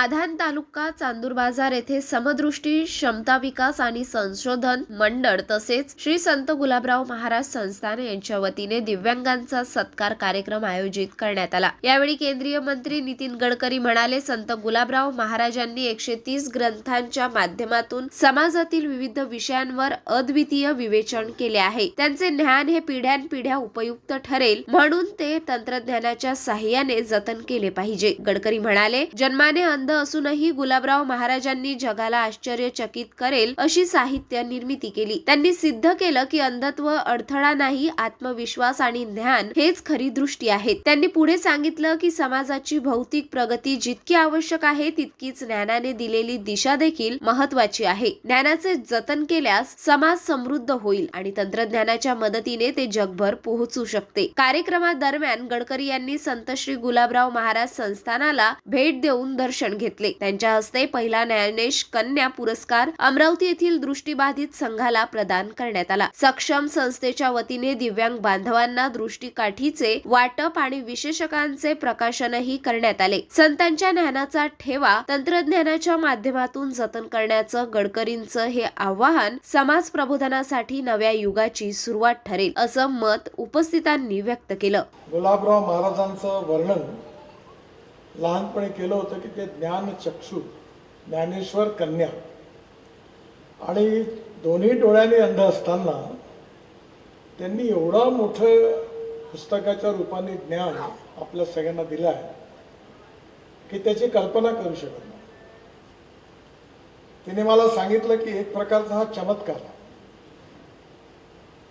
माधान तालुका चांदूर बाजार येथे समदृष्टी क्षमता विकास आणि संशोधन मंडळ तसेच श्री संत गुलाबराव महाराज संस्थान यांच्या वतीने दिव्यांगांचा सत्कार कार्यक्रम आयोजित करण्यात आला. यावेळी केंद्रीय मंत्री नितीन गडकरी म्हणाले संत गुलाबराव महाराजांनी एकशे तीस ग्रंथांच्या माध्यमातून समाजातील विविध विषयांवर अद्वितीय विवेचन केले आहे. त्यांचे ज्ञान हे पिढ्यानपिढ्या उपयुक्त ठरेल म्हणून ते तंत्रज्ञानाच्या साह्याने जतन केले पाहिजे. गडकरी म्हणाले जन्माने अंध असूनही गुलाबराव महाराजांनी जगाला आश्चर्यचकित करेल अशी साहित्य निर्मिती केली. त्यांनी सिद्ध केलं की अंधत्व अडथळा नाही आत्मविश्वास आणि ज्ञान हेच खरी दृष्टी आहे त्यांनी पुढे सांगितलं की समाजाची भौतिक प्रगती जितकी आवश्यक आहे तितकीच ज्ञानाने दिलेली दिशा देखील महत्वाची आहे. ज्ञानाचे जतन केल्यास समाज समृद्ध होईल आणि तंत्रज्ञानाच्या मदतीने ते जगभर पोहोचू शकते. कार्यक्रमादरम्यान गडकरी यांनी संत श्री गुलाबराव महाराज संस्थानाला भेट देऊन दर्शन घेतले. त्यांच्या हस्ते पहिला ज्ञानेश कन्या पुरस्कार अमरावती येथील दृष्टीबाधित संघाला प्रदान करण्यात आला. सक्षम संस्थेच्या वतीने दिव्यांग बांधवांना दृष्टीकाठीचे वाटप आणि विशेषकांचे प्रकाशनही करण्यात आले. संतांच्या ज्ञानाचा ठेवा तंत्रज्ञानाच्या माध्यमातून जतन करण्याचं गडकरींचं हे आवाहन समाज प्रबोधनासाठी नव्या युगाची सुरुवात ठरेल असं मत उपस्थितांनी व्यक्त केलं. गुलाबराव महाराजांचं वर्णन लहानपणी केलं होतं की ते ज्ञान चक्षु ज्ञानेश्वर कन्या. आणि दोन्ही डोळ्यांनी अंध असताना त्यांनी एवढं मोठं पुस्तकाच्या रूपाने ज्ञान आपल्या सगळ्यांना दिलं आहे की त्याची कल्पना करू शकत नाही. तिने मला सांगितलं की एक प्रकारचा हा चमत्कार.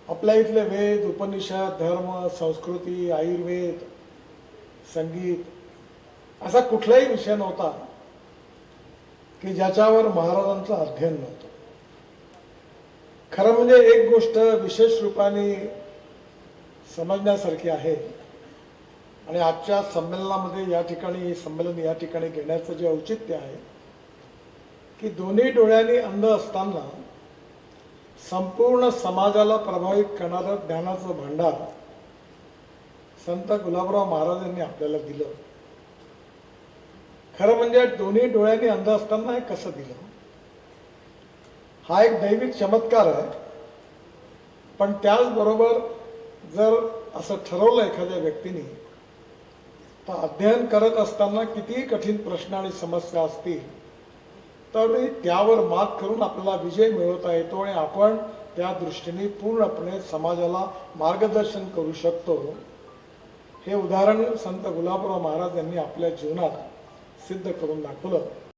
आपल्या इथले वेद उपनिषद धर्म संस्कृती आयुर्वेद संगीत असा कुठलाही विषय नव्हता की ज्याच्यावर महाराजांचं अध्ययन नव्हतं. खरं म्हणजे एक गोष्ट विशेष रूपाने समजण्यासारखी आहे. आणि आजच्या संमेलनामध्ये या ठिकाणी संमेलन या ठिकाणी घेण्याचं जे औचित्य आहे की दोन्ही डोळ्यांनी अंध असताना संपूर्ण समाजाला प्रभावित करणारं ज्ञानाचं भांडार संत गुलाबराव महाराजांनी आपल्याला दिलं. खरं म्हणजे दोन्ही डोळ्यांनी अंध असताना हे कसं दिलं? हा एक दैविक चमत्कार आहे. पण त्याचबरोबर जर असं ठरवलं एखाद्या व्यक्तीने तर अध्ययन करत असताना कितीही कठीण प्रश्न आणि समस्या असतील तर त्यावर मात करून आपल्याला विजय मिळवता येतो आणि आपण त्या दृष्टीने पूर्णपणे समाजाला मार्गदर्शन करू शकतो. हे उदाहरण संत गुलाबराव महाराज यांनी आपल्या जीवनात सिद्ध करून दाखवलं.